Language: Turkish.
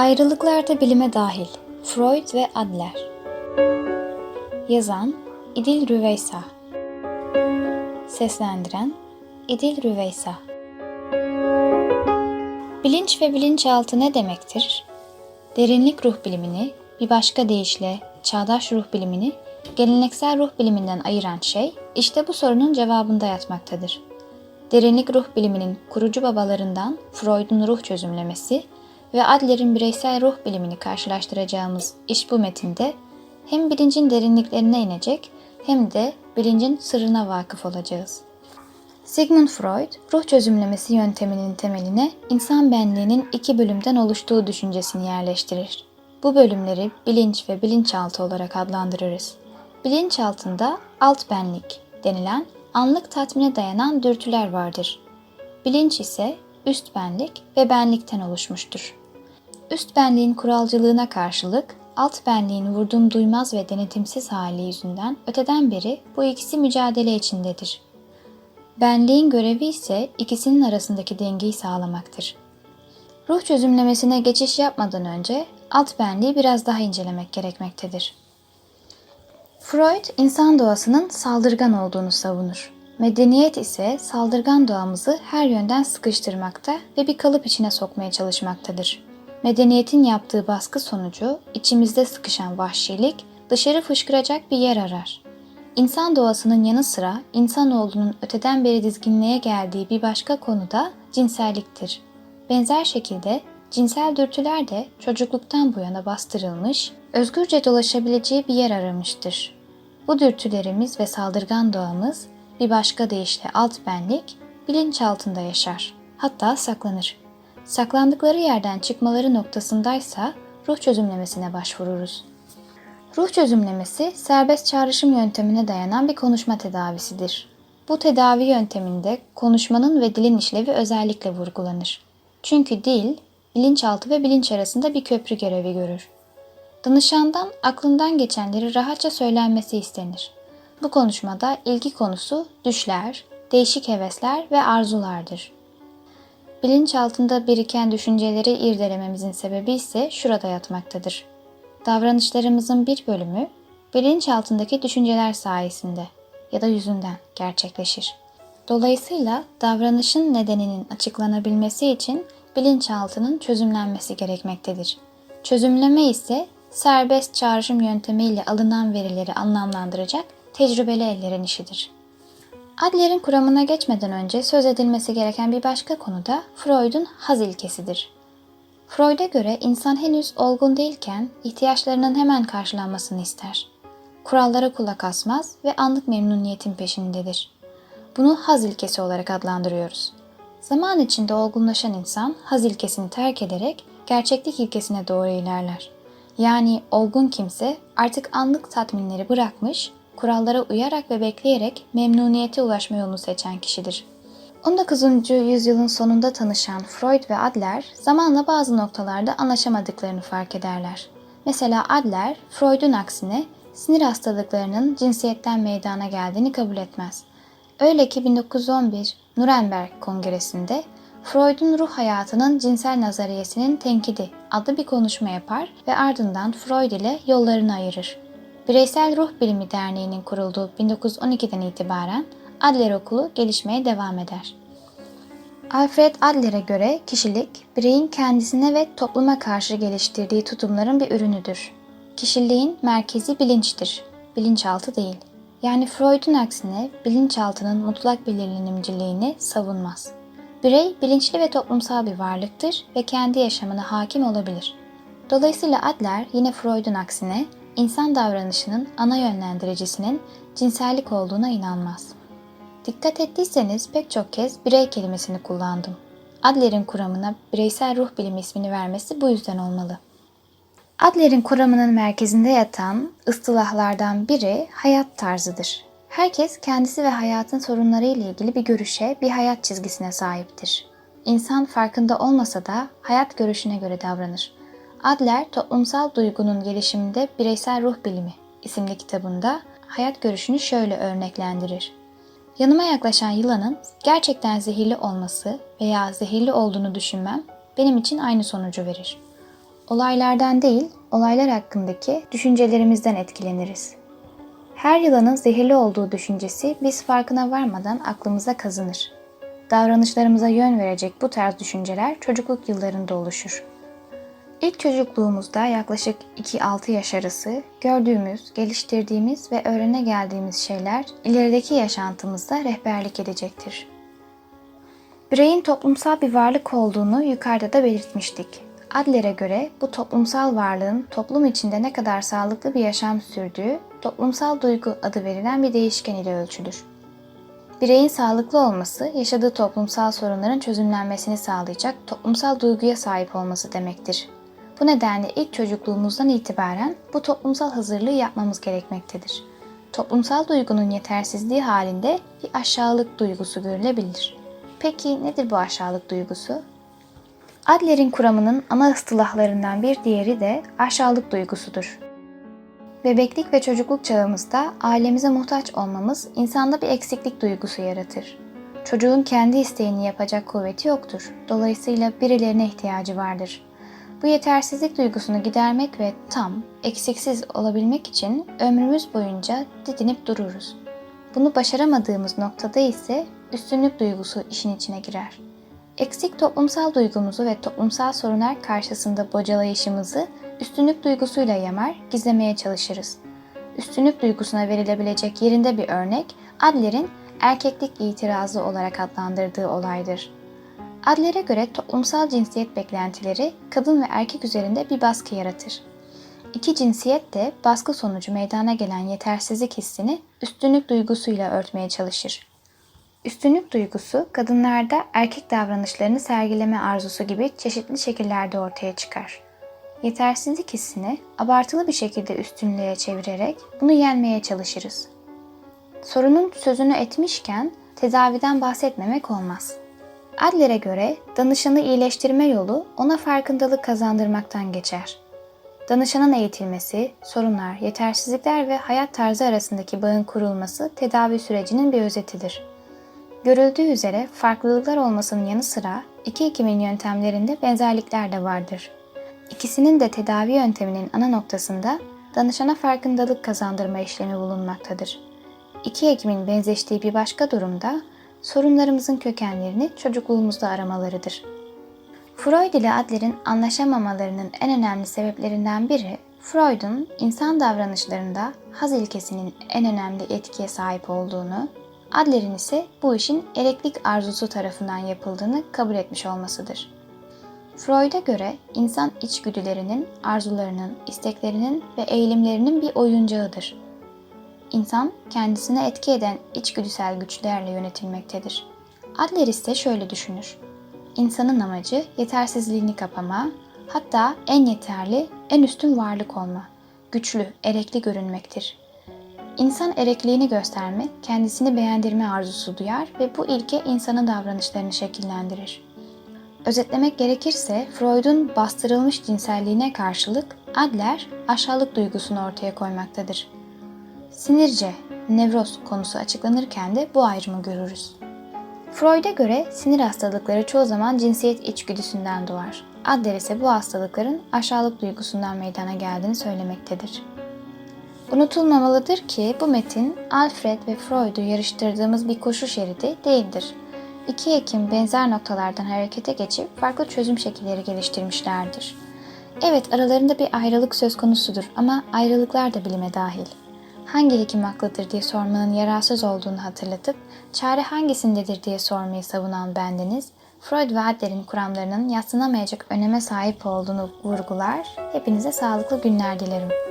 Ayrılıklarda bilime dahil Freud ve Adler Yazan İdil Rüveysa Seslendiren İdil Rüveysa Bilinç ve bilinçaltı ne demektir? Derinlik ruh bilimini, bir başka deyişle çağdaş ruh bilimini geleneksel ruh biliminden ayıran şey işte bu sorunun cevabında yatmaktadır. Derinlik ruh biliminin kurucu babalarından Freud'un ruh çözümlemesi ve Adler'in bireysel ruh bilimini karşılaştıracağımız iş bu metinde hem bilincin derinliklerine inecek hem de bilincin sırrına vakıf olacağız. Sigmund Freud, ruh çözümlemesi yönteminin temeline insan benliğinin iki bölümden oluştuğu düşüncesini yerleştirir. Bu bölümleri bilinç ve bilinçaltı olarak adlandırırız. Bilinçaltında alt benlik denilen anlık tatmine dayanan dürtüler vardır. Bilinç ise üst benlik ve benlikten oluşmuştur. Üst benliğin kuralcılığına karşılık alt benliğin vurdum duymaz ve denetimsiz hali yüzünden öteden beri bu ikisi mücadele içindedir. Benliğin görevi ise ikisinin arasındaki dengeyi sağlamaktır. Ruh çözümlemesine geçiş yapmadan önce alt benliği biraz daha incelemek gerekmektedir. Freud, insan doğasının saldırgan olduğunu savunur. Medeniyet ise saldırgan doğamızı her yönden sıkıştırmakta ve bir kalıp içine sokmaya çalışmaktadır. Medeniyetin yaptığı baskı sonucu içimizde sıkışan vahşilik dışarı fışkıracak bir yer arar. İnsan doğasının yanı sıra insanoğlunun öteden beri dizginliğe geldiği bir başka konu da cinselliktir. Benzer şekilde cinsel dürtüler de çocukluktan bu yana bastırılmış, özgürce dolaşabileceği bir yer aramıştır. Bu dürtülerimiz ve saldırgan doğamız bir başka deyişle alt benlik bilinç altında yaşar. Hatta saklanır. Saklandıkları yerden çıkmaları noktasındaysa ruh çözümlemesine başvururuz. Ruh çözümlemesi serbest çağrışım yöntemine dayanan bir konuşma tedavisidir. Bu tedavi yönteminde konuşmanın ve dilin işlevi özellikle vurgulanır. Çünkü dil, bilinçaltı ve bilinç arasında bir köprü görevi görür. Danışandan aklından geçenleri rahatça söylenmesi istenir. Bu konuşmada ilgi konusu düşler, değişik hevesler ve arzulardır. Bilinçaltında biriken düşünceleri irdelememizin sebebi ise şurada yatmaktadır. Davranışlarımızın bir bölümü bilinçaltındaki düşünceler sayesinde ya da yüzünden gerçekleşir. Dolayısıyla davranışın nedeninin açıklanabilmesi için bilinçaltının çözümlenmesi gerekmektedir. Çözümleme ise serbest çağrışım yöntemiyle alınan verileri anlamlandıracak tecrübeli ellerin işidir. Adler'in kuramına geçmeden önce söz edilmesi gereken bir başka konu da Freud'un haz ilkesidir. Freud'a göre insan henüz olgun değilken ihtiyaçlarının hemen karşılanmasını ister. Kurallara kulak asmaz ve anlık memnuniyetin peşindedir. Bunu haz ilkesi olarak adlandırıyoruz. Zaman içinde olgunlaşan insan haz ilkesini terk ederek gerçeklik ilkesine doğru ilerler. Yani olgun kimse artık anlık tatminleri bırakmış, kurallara uyarak ve bekleyerek memnuniyete ulaşma yolunu seçen kişidir. 19. yüzyılın sonunda tanışan Freud ve Adler zamanla bazı noktalarda anlaşamadıklarını fark ederler. Mesela Adler, Freud'un aksine sinir hastalıklarının cinsiyetten meydana geldiğini kabul etmez. Öyle ki 1911 Nuremberg Kongresi'nde Freud'un ruh hayatının cinsel nazariyesinin tenkidi adlı bir konuşma yapar ve ardından Freud ile yollarını ayırır. Bireysel Ruh Bilimi Derneği'nin kurulduğu 1912'den itibaren Adler Okulu gelişmeye devam eder. Alfred Adler'e göre kişilik, bireyin kendisine ve topluma karşı geliştirdiği tutumların bir ürünüdür. Kişiliğin merkezi bilinçtir, bilinçaltı değil. Yani Freud'un aksine bilinçaltının mutlak belirlenimciliğini savunmaz. Birey bilinçli ve toplumsal bir varlıktır ve kendi yaşamına hakim olabilir. Dolayısıyla Adler yine Freud'un aksine insan davranışının ana yönlendiricisinin cinsellik olduğuna inanmaz. Dikkat ettiyseniz pek çok kez birey kelimesini kullandım. Adler'in kuramına bireysel ruh bilimi ismini vermesi bu yüzden olmalı. Adler'in kuramının merkezinde yatan ıstılahlardan biri hayat tarzıdır. Herkes kendisi ve hayatın sorunları ile ilgili bir görüşe, bir hayat çizgisine sahiptir. İnsan farkında olmasa da hayat görüşüne göre davranır. Adler, Toplumsal Duygunun Gelişiminde Bireysel Ruh Bilimi isimli kitabında hayat görüşünü şöyle örneklendirir. Yanıma yaklaşan yılanın gerçekten zehirli olması veya zehirli olduğunu düşünmem benim için aynı sonucu verir. Olaylardan değil, olaylar hakkındaki düşüncelerimizden etkileniriz. Her yılanın zehirli olduğu düşüncesi biz farkına varmadan aklımıza kazınır. Davranışlarımıza yön verecek bu tarz düşünceler çocukluk yıllarında oluşur. İlk çocukluğumuzda yaklaşık 2-6 yaş arası gördüğümüz, geliştirdiğimiz ve öğrene geldiğimiz şeyler ilerideki yaşantımızda rehberlik edecektir. Bireyin toplumsal bir varlık olduğunu yukarıda da belirtmiştik. Adler'e göre bu toplumsal varlığın toplum içinde ne kadar sağlıklı bir yaşam sürdüğü toplumsal duygu adı verilen bir değişken ile ölçülür. Bireyin sağlıklı olması, yaşadığı toplumsal sorunların çözümlenmesini sağlayacak toplumsal duyguya sahip olması demektir. Bu nedenle ilk çocukluğumuzdan itibaren bu toplumsal hazırlığı yapmamız gerekmektedir. Toplumsal duygunun yetersizliği halinde bir aşağılık duygusu görülebilir. Peki nedir bu aşağılık duygusu? Adler'in kuramının ana ıstılahlarından bir diğeri de aşağılık duygusudur. Bebeklik ve çocukluk çağımızda ailemize muhtaç olmamız insanda bir eksiklik duygusu yaratır. Çocuğun kendi isteğini yapacak kuvveti yoktur. Dolayısıyla birilerine ihtiyacı vardır. Bu yetersizlik duygusunu gidermek ve tam, eksiksiz olabilmek için ömrümüz boyunca didinip dururuz. Bunu başaramadığımız noktada ise üstünlük duygusu işin içine girer. Eksik toplumsal duygumuzu ve toplumsal sorunlar karşısında bocalayışımızı üstünlük duygusuyla yamar, gizlemeye çalışırız. Üstünlük duygusuna verilebilecek yerinde bir örnek, Adler'in erkeklik itirazı olarak adlandırdığı olaydır. Adler'e göre toplumsal cinsiyet beklentileri kadın ve erkek üzerinde bir baskı yaratır. İki cinsiyet de baskı sonucu meydana gelen yetersizlik hissini üstünlük duygusuyla örtmeye çalışır. Üstünlük duygusu kadınlarda erkek davranışlarını sergileme arzusu gibi çeşitli şekillerde ortaya çıkar. Yetersizlik hissini abartılı bir şekilde üstünlüğe çevirerek bunu yenmeye çalışırız. Sorunun sözünü etmişken tedaviden bahsetmemek olmaz. Adler'e göre danışanı iyileştirme yolu ona farkındalık kazandırmaktan geçer. Danışanın eğitilmesi, sorunlar, yetersizlikler ve hayat tarzı arasındaki bağın kurulması tedavi sürecinin bir özetidir. Görüldüğü üzere farklılıklar olmasının yanı sıra iki hekimin yöntemlerinde benzerlikler de vardır. İkisinin de tedavi yönteminin ana noktasında danışana farkındalık kazandırma işlemi bulunmaktadır. İki hekimin benzeştiği bir başka durumda sorunlarımızın kökenlerini çocukluğumuzda aramalarıdır. Freud ile Adler'in anlaşamamalarının en önemli sebeplerinden biri, Freud'un insan davranışlarında haz ilkesinin en önemli etkiye sahip olduğunu, Adler'in ise bu işin eleklik arzusu tarafından yapıldığını kabul etmiş olmasıdır. Freud'a göre insan içgüdülerinin, arzularının, isteklerinin ve eğilimlerinin bir oyuncağıdır. İnsan kendisine etki eden içgüdüsel güçlerle yönetilmektedir. Adler ise şöyle düşünür. İnsanın amacı yetersizliğini kapama, hatta en yeterli, en üstün varlık olma, güçlü, erekli görünmektir. İnsan erekliğini gösterme, kendisini beğendirme arzusu duyar ve bu ilke insanın davranışlarını şekillendirir. Özetlemek gerekirse Freud'un bastırılmış cinselliğine karşılık Adler aşağılık duygusunu ortaya koymaktadır. Sinirce, nevroz konusu açıklanırken de bu ayrımı görürüz. Freud'a göre sinir hastalıkları çoğu zaman cinsiyet içgüdüsünden doğar. Adler ise bu hastalıkların aşağılık duygusundan meydana geldiğini söylemektedir. Unutulmamalıdır ki bu metin Alfred ve Freud'u yarıştırdığımız bir koşu şeridi değildir. İki hekim benzer noktalardan harekete geçip farklı çözüm şekilleri geliştirmişlerdir. Evet aralarında bir ayrılık söz konusudur ama ayrılıklar da bilime dahil. Hangi hekim haklıdır diye sormanın yararsız olduğunu hatırlatıp çare hangisindedir diye sormayı savunan bendeniz, Freud ve Adler'in kuramlarının yatsınamayacak öneme sahip olduğunu vurgular, hepinize sağlıklı günler dilerim.